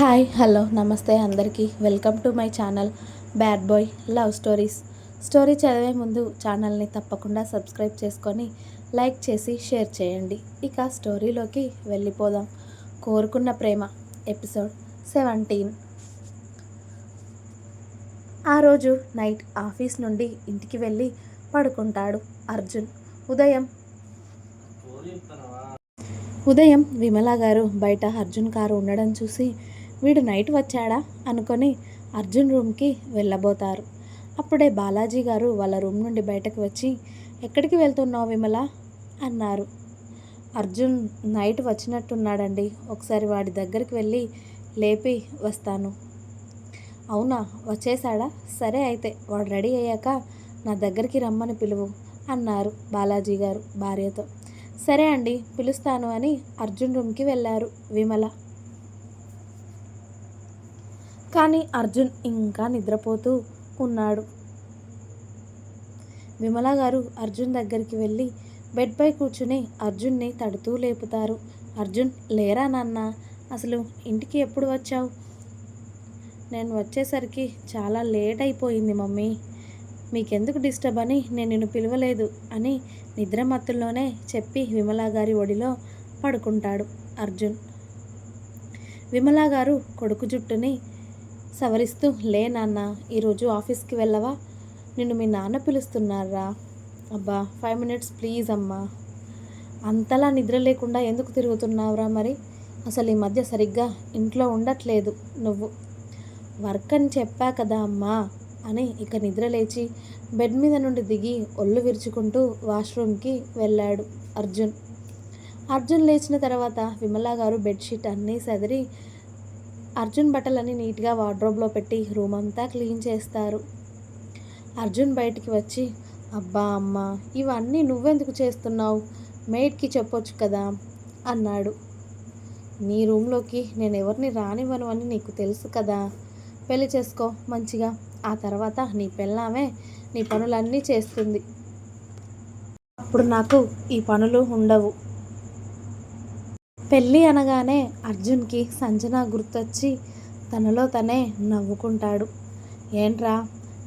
Hi hello నమస్తే అందరికీ. Welcome to my channel bad boy love stories. Story చదివే ముందు ఛానల్ని తప్పకుండా సబ్స్క్రైబ్ చేసుకొని లైక్ చేసి షేర్ చేయండి. ఇక స్టోరీలోకి వెళ్ళిపోదాం. కోరుకున్న ప్రేమ ఎపిసోడ్ సెవెంటీన్. ఆ రోజు నైట్ ఆఫీస్ నుండి ఇంటికి వెళ్ళి పడుకుంటాడు అర్జున్. ఉదయం ఉదయం విమలా గారు బయట అర్జున్ కారు ఉండడం చూసి వీడు నైట్ వచ్చాడా? అనుకొని అర్జున్ రూమ్కి వెళ్ళబోతారు. అప్పుడే బాలాజీ గారు వాళ్ళ రూమ్ నుండి బయటకు వచ్చి ఎక్కడికి వెళ్తున్నావు విమల? అన్నారు. అర్జున్ నైట్ వచ్చినట్టున్నాడండి. ఒకసారి వాడి దగ్గరికి వెళ్ళి లేపి వస్తాను. అవునా? వచ్చేసాడా సరే అయితే వాడు రెడీ అయ్యాక నా దగ్గరికి రమ్మని పిలువు అన్నారు బాలాజీ గారు భార్యతో. సరే అండి పిలుస్తాను అని అర్జున్ రూమ్కి వెళ్ళారు విమల. కానీ అర్జున్ ఇంకా నిద్రపోతూ ఉన్నాడు. విమల గారు అర్జున్ దగ్గరికి వెళ్ళి బెడ్పై కూర్చుని అర్జున్ని తడుతూ లేపుతారు. అర్జున్ లేరా నాన్న అసలు ఇంటికి ఎప్పుడు వచ్చావు? నేను వచ్చేసరికి చాలా లేట్ అయిపోయింది మమ్మీ. మీకెందుకు డిస్టర్బ్ అని నేను నిన్ను పిలవలేదు అని నిద్రమత్తుల్లోనే చెప్పి విమలా గారి ఒడిలో పడుకుంటాడు అర్జున్. విమలా గారు కొడుకు జుట్టుని సవరిస్తూ లే నాన్న ఈరోజు ఆఫీస్కి వెళ్ళవా? నిన్ను మీ నాన్న పిలుస్తున్నారా? అబ్బా ఫైవ్ మినిట్స్ ప్లీజ్ అమ్మా. అంతలా నిద్ర లేకుండా ఎందుకు తిరుగుతున్నావురా మరి? అసలు ఈ మధ్య సరిగ్గా ఇంట్లో ఉండట్లేదు నువ్వు. వర్క్ అని చెప్పా కదా అమ్మా అని ఇక నిద్ర లేచి బెడ్ మీద నుండి దిగి ఒళ్ళు విరుచుకుంటూ వాష్రూమ్కి వెళ్ళాడు అర్జున్. అర్జున్ లేచిన తర్వాత విమలా గారు బెడ్షీట్ అన్నీ సదిరి అర్జున్ బట్టలన్నీ నీట్గా వార్డ్రోబ్లో పెట్టి రూమ్ అంతా క్లీన్ చేస్తారు. అర్జున్ బయటికి వచ్చి అబ్బా అమ్మ ఇవన్నీ నువ్వెందుకు చేస్తున్నావు? మెయిడ్కి చెప్పొచ్చు కదా అన్నాడు. నీ రూమ్లోకి నేను ఎవరిని రానివ్వను అని నీకు తెలుసు కదా. పెళ్ళి చేసుకో మంచిగా. ఆ తర్వాత నీ పెళ్ళామే నీ పనులన్నీ చేస్తుంది. అప్పుడు నాకు ఈ పనులు ఉండవు. పెళ్ళి అనగానే అర్జున్కి సంజన గుర్తొచ్చి తనలో తనే నవ్వుకుంటాడు. ఏంట్రా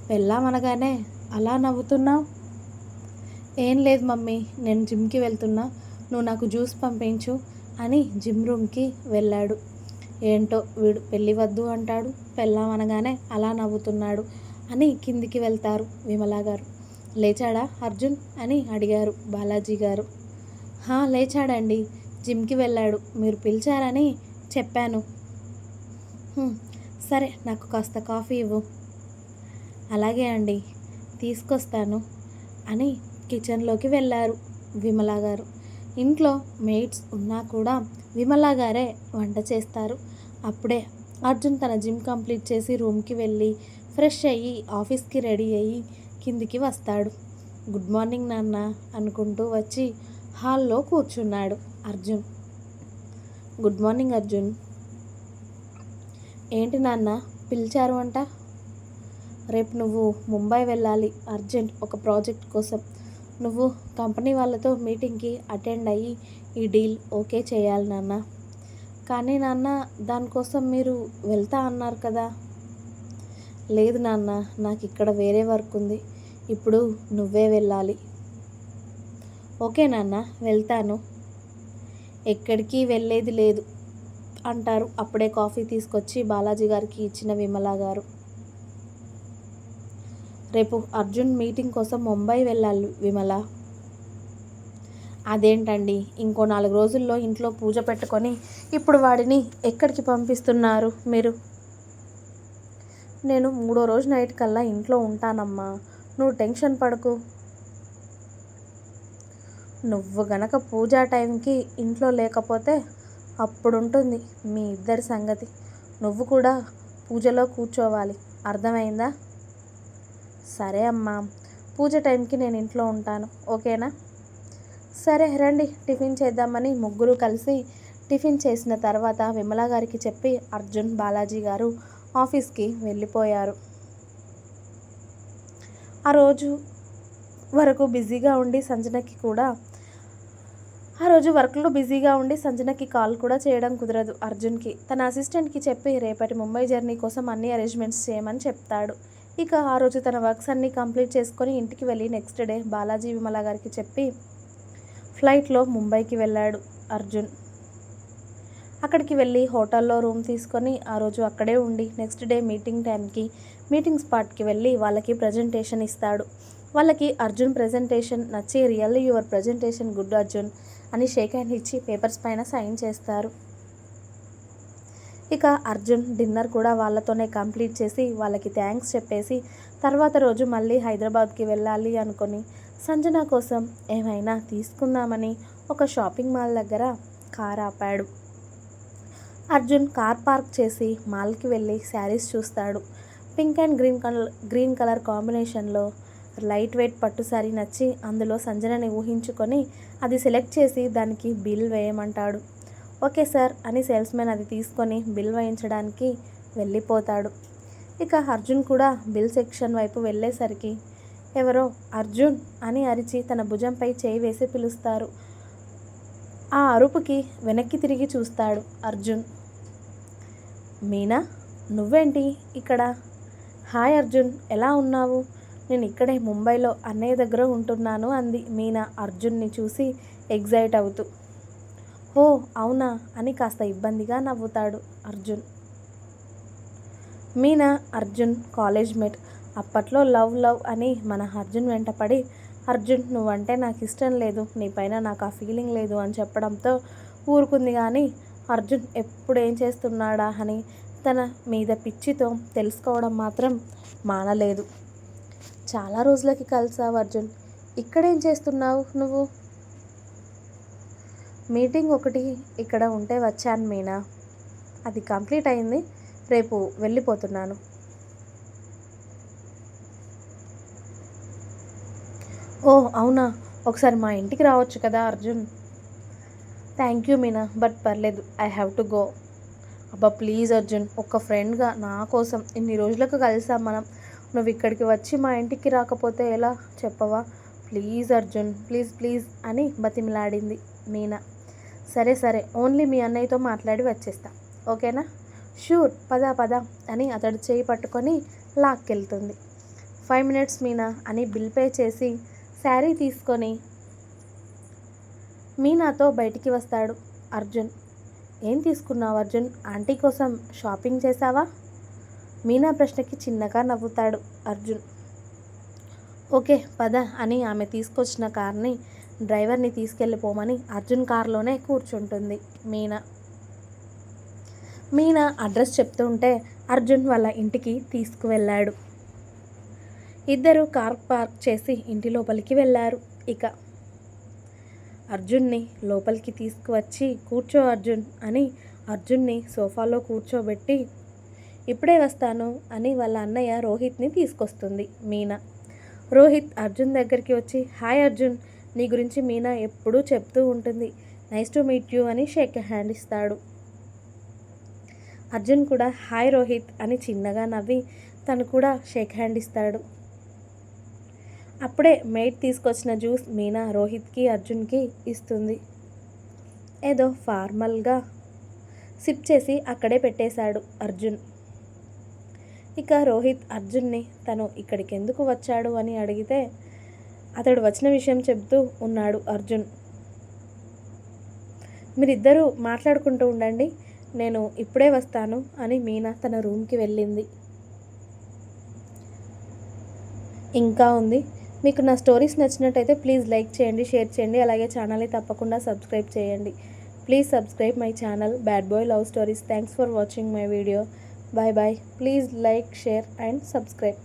పెళ్ళామనగానే అలా నవ్వుతున్నావు? ఏం లేదు మమ్మీ నేను జిమ్కి వెళ్తున్నా నువ్వు నాకు జ్యూస్ పంపించు అని జిమ్ రూమ్కి వెళ్ళాడు. ఏంటో వీడు పెళ్ళి వద్దు అంటాడు పెళ్ళామనగానే అలా నవ్వుతున్నాడు అని కిందికి వెళ్తారు విమలా గారు. లేచాడా అర్జున్? అని అడిగారు బాలాజీ గారు. లేచాడండి. జిమ్కి వెళ్ళాడు. మీరు పిలిచారని చెప్పాను. సరే నాకు కాస్త కాఫీ ఇవ్వు. అలాగే అండి తీసుకొస్తాను అని కిచెన్లోకి వెళ్ళారు విమలా గారు. ఇంట్లో మెయిట్స్ ఉన్నా కూడా విమలా గారే వంట చేస్తారు. అప్పుడే అర్జున్ తన జిమ్ కంప్లీట్ చేసి రూమ్కి వెళ్ళి ఫ్రెష్ అయ్యి ఆఫీస్కి రెడీ అయ్యి కిందికి వస్తాడు. గుడ్ మార్నింగ్ నాన్న అనుకుంటూ వచ్చి హాల్లో కూర్చున్నాడు. అర్జున్. Good morning Arjun. ఏంటి నాన్న పిలిచారు అంట రేపు నువ్వు ముంబై వెళ్ళాలి అర్జెంట్ ఒక ప్రాజెక్ట్ కోసం. నువ్వు కంపెనీ వాళ్ళతో మీటింగ్కి అటెండ్ అయ్యి ఈ డీల్ ఓకే చేయాలి నాన్న. కానీ నాన్న దానికోసం మీరు వెళ్తా అన్నారు కదా. లేదు నాన్న నాకు ఇక్కడ వేరే వర్క్ ఉంది. ఇప్పుడు నువ్వే వెళ్ళాలి. ఓకే నాన్న వెళ్తాను. ఎక్కడికి వెళ్ళేది లేదు అంటారు. అప్పుడే కాఫీ తీసుకొచ్చి బాలాజీ గారికి ఇచ్చిన విమల గారు. రేపు అర్జున్ మీటింగ్ కోసం ముంబై వెళ్ళాలి విమల. అదేంటండి? ఇంకో నాలుగు రోజుల్లో ఇంట్లో పూజ పెట్టుకొని ఇప్పుడు వాడిని ఎక్కడికి పంపిస్తున్నారు మీరు? నేను మూడో రోజు నైట్ కల్లా ఇంట్లో ఉంటానమ్మా. నువ్వు టెన్షన్ పడకు. నువ్వు గనక పూజా టైంకి ఇంట్లో లేకపోతే అప్పుడుంటుంది మీ ఇద్దరి సంగతి. నువ్వు కూడా పూజలో కూర్చోవాలి. అర్థమైందా? సరే అమ్మా. పూజ టైంకి నేను ఇంట్లో ఉంటాను. ఓకేనా? సరే రండి. టిఫిన్ చేద్దామని ముగ్గురు కలిసి టిఫిన్ చేసిన తర్వాత విమలా గారికి చెప్పి అర్జున్ బాలాజీ గారు ఆఫీస్కి వెళ్ళిపోయారు. ఆ రోజు వరకు బిజీగా ఉండి సంజనకి కూడా ఆ రోజు వర్క్లో బిజీగా ఉండి సంజనకి కాల్ కూడా చేయడం కుదరదు అర్జున్కి. తన అసిస్టెంట్కి చెప్పి రేపటి ముంబై జర్నీ కోసం అన్ని అరేంజ్మెంట్స్ చేయమని చెప్తాడు. ఇక ఆ రోజు తన వర్క్స్ అన్నీ కంప్లీట్ చేసుకొని ఇంటికి వెళ్ళి నెక్స్ట్ డే బాలాజీ విమల గారికి చెప్పి ఫ్లైట్లో ముంబైకి వెళ్ళాడు అర్జున్. అక్కడికి వెళ్ళి హోటల్లో రూమ్ తీసుకొని ఆ రోజు అక్కడే ఉండి నెక్స్ట్ డే మీటింగ్ టైంకి మీటింగ్ స్పాట్కి వెళ్ళి వాళ్ళకి ప్రజెంటేషన్ ఇస్తాడు. వాళ్ళకి అర్జున్ ప్రజెంటేషన్ నచ్చి really your presentation good Arjun. అని షేక్ హ్యాండ్ ఇచ్చి పేపర్స్ పైన సైన్ చేస్తారు. ఇక అర్జున్ డిన్నర్ కూడా వాళ్ళతోనే కంప్లీట్ చేసి వాళ్ళకి థ్యాంక్స్ చెప్పేసి తర్వాత రోజు మళ్ళీ హైదరాబాద్కి వెళ్ళాలి అనుకొని సంజన కోసం ఏమైనా తీసుకుందామని ఒక షాపింగ్ మాల్ దగ్గర కార్ ఆపాడు. అర్జున్ కార్ పార్క్ చేసి మాల్కి వెళ్ళి శారీస్ చూస్తాడు. Pink and green colour green colour కాంబినేషన్లో లైట్ వెయిట్ పట్టు శారీ నచ్చి అందులో సంజనని ఊహించుకొని అది సెలెక్ట్ చేసి దానికి బిల్ వేయమంటాడు. ఓకే సార్ అని సేల్స్మెన్ అది తీసుకొని బిల్ వేయించడానికి వెళ్ళిపోతాడు. ఇక అర్జున్ కూడా బిల్ సెక్షన్ వైపు వెళ్ళేసరికి ఎవరో అర్జున్ అని అరిచి తన భుజంపై చేయి వేసి పిలుస్తారు. ఆ అరుపుకి వెనక్కి తిరిగి చూస్తాడు అర్జున్. మీనా నువ్వేంటి ఇక్కడ? హాయ్ అర్జున్ ఎలా ఉన్నావు? నేను ఇక్కడే ముంబైలో అన్నయ్య దగ్గర ఉంటున్నాను అంది మీనా అర్జున్ని చూసి ఎగ్జైట్ అవుతూ. ఓ అవునా? అని కాస్త ఇబ్బందిగా నవ్వుతాడు అర్జున్. మీనా అర్జున్ కాలేజ్ మేట్ అప్పట్లో లవ్ లవ్ అని మన అర్జున్ వెంటపడి అర్జున్ నువ్వంటే నాకు ఇష్టం లేదు నీ పైన నాకు ఆ ఫీలింగ్ లేదు అని చెప్పడంతో ఊరుకుంది కానీ అర్జున్ ఎప్పుడు ఏం చేస్తున్నాడా అని తన మీద పిచ్చితో తెలుసుకోవడం మాత్రం మానలేదు. చాలా రోజులకి కలిసావు అర్జున్. ఇక్కడేం చేస్తున్నావు నువ్వు? మీటింగ్ ఒకటి ఇక్కడ ఉంటే వచ్చాను మీనా. అది కంప్లీట్ అయింది రేపు వెళ్ళిపోతున్నాను. ఓ అవునా. ఒకసారి మా ఇంటికి రావచ్చు కదా Arjun. Thank you Meena but పర్లేదు ఐ హ్యావ్ టు గో. అబ్బా ప్లీజ్ అర్జున్ ఒక ఫ్రెండ్గా నా కోసం ఇన్ని రోజులకు కలిసాం మనం. నువ్వు ఇక్కడికి వచ్చి మా ఇంటికి రాకపోతే ఎలా చెప్పవా? ప్లీజ్ అర్జున్ ప్లీజ్ ప్లీజ్ అని బతిమిలాడింది మీనా. సరే సరే ఓన్లీ మీ అన్నయ్యతో మాట్లాడి వచ్చేస్తా. ఓకేనా? షూర్ పదా పదా అని అతడు చేయి పట్టుకొని లాక్కెళ్తుంది. ఫైవ్ మినిట్స్ మీనా అని బిల్ పే చేసి శారీ తీసుకొని మీనాతో బయటికి వస్తాడు అర్జున్. ఏం తీసుకున్నావు అర్జున్? ఆంటీ కోసం షాపింగ్ చేసావా మీనా ప్రశ్నకి చిన్నగా నవ్వుతాడు అర్జున్. ఓకే పద అని ఆమె తీసుకొచ్చిన కార్ని డ్రైవర్ని తీసుకెళ్ళిపోమని అర్జున్ కారులోనే కూర్చుంటుంది మీనా. మీనా అడ్రస్ చెప్తుంటే అర్జున్ వాళ్ళ ఇంటికి తీసుకువెళ్ళాడు. ఇద్దరు కార్ పార్క్ చేసి ఇంటి లోపలికి వెళ్ళారు ఇక. అర్జున్ని లోపలికి తీసుకువచ్చి కూర్చో అర్జున్ అని అర్జున్ని సోఫాలో కూర్చోబెట్టి ఇప్పుడే వస్తాను అని వాళ్ళ అన్నయ్య రోహిత్ని తీసుకొస్తుంది మీనా. రోహిత్ అర్జున్ దగ్గరికి వచ్చి హాయ్ అర్జున్ నీ గురించి మీనా ఎప్పుడూ చెప్తూ ఉంటుంది. నైస్ టు మీట్ యూ అని షేక్ హ్యాండ్ ఇస్తాడు. అర్జున్ కూడా హాయ్ రోహిత్ అని చిన్నగా నవ్వి తను కూడా షేక్ హ్యాండ్ ఇస్తాడు. అప్పుడే మేట్ తీసుకొచ్చిన జ్యూస్ మీనా రోహిత్కి అర్జున్కి ఇస్తుంది. ఏదో ఫార్మల్గా సిప్ చేసి అక్కడే పెట్టేశాడు అర్జున్. ఇక రోహిత్ అర్జున్ని తను ఇక్కడికి ఎందుకు వచ్చాడు అని అడిగితే అతడు వచ్చిన విషయం చెబుతూ ఉన్నాడు అర్జున్. మీరిద్దరూ మాట్లాడుకుంటూ ఉండండి నేను ఇప్పుడే వస్తాను అని మీనా తన రూమ్కి వెళ్ళింది. ఇంకా ఉంది. మీకు నా స్టోరీస్ నచ్చినట్టయితే ప్లీజ్ లైక్ చేయండి షేర్ చేయండి అలాగే ఛానల్ని తప్పకుండా సబ్స్క్రైబ్ చేయండి. Please subscribe my channel bad boy love stories. Thanks for watching my video. Bye bye please like share and subscribe